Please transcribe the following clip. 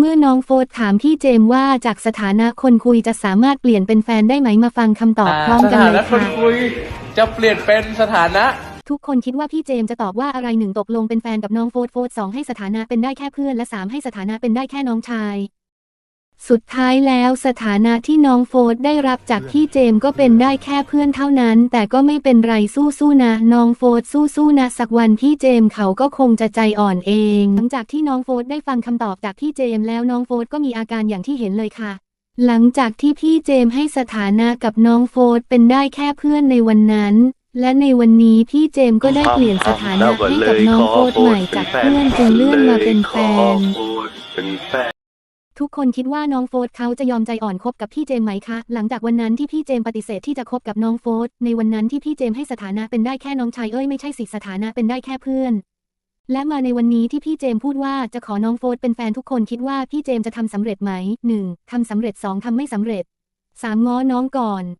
เมื่อน้องโฟร์ถามพี่เจมส์ว่าจากสถานะคนคุยจะสามารถเปลี่ยนเป็นแฟนได้ไหมมาฟังคำตอบพร้อมสกันถาเลนะยคนค่ะคุยจะเปลี่ยนเป็นสถานะ ทุกคนคิดว่าพี่เจมส์จะตอบว่าอะไรหนึ่งตกลงเป็นแฟนกับน้องโฟร์โฟร์สองให้สถานะเป็นได้แค่เพื่อนและสามให้สถานะเป็นได้แค่น้องชาย สุดท้ายแล้วสถานะที่น้องโฟร์ได้รับจากพี่เจมส์ก็เป็นได้แค่เพื่อนเท่านั้น แต่ก็ไม่เป็นไรสู้ๆนะ น้องโฟร์สู้ๆนะ สักวันพี่เจมส์เขาก็คงจะใจอ่อนเอง หลังจากที่น้องโฟร์ได้ฟังคำตอบจากพี่เจมส์แล้วน้องโฟร์ก็มีอาการอย่างที่เห็นเลยค่ะ หลังจากที่พี่เจมส์ให้สถานะกับน้องโฟร์เป็นได้แค่เพื่อนในวันนั้น และในวันนี้พี่เจมส์ก็ได้เปลี่ยนสถานะให้กับน้องโฟร์ใหม่จากเพื่อนจึงเลื่อนมาเป็นแฟนเป็นแฟน ทุกคนคิดว่าน้องโฟดเขาจะยอมใจอ่อนคบกับพี่เจมไหมคะ หลังจากวันนั้นที่พี่เจมปฏิเสธที่จะคบกับน้องโฟดในวันนั้นที่พี่เจมให้สถานะเป็นได้แค่น้องชายเอ้ยไม่ใช่สิสถานะเป็นได้แค่เพื่อน และมาในวันนี้ที่พี่เจมพูดว่าจะขอน้องโฟดเป็นแฟนทุกคนคิดว่าพี่เจมจะทำสำเร็จไหม 1. ทำสำเร็จ 2. ทำไม่สำเร็จ 3. ง้อน้องก่อน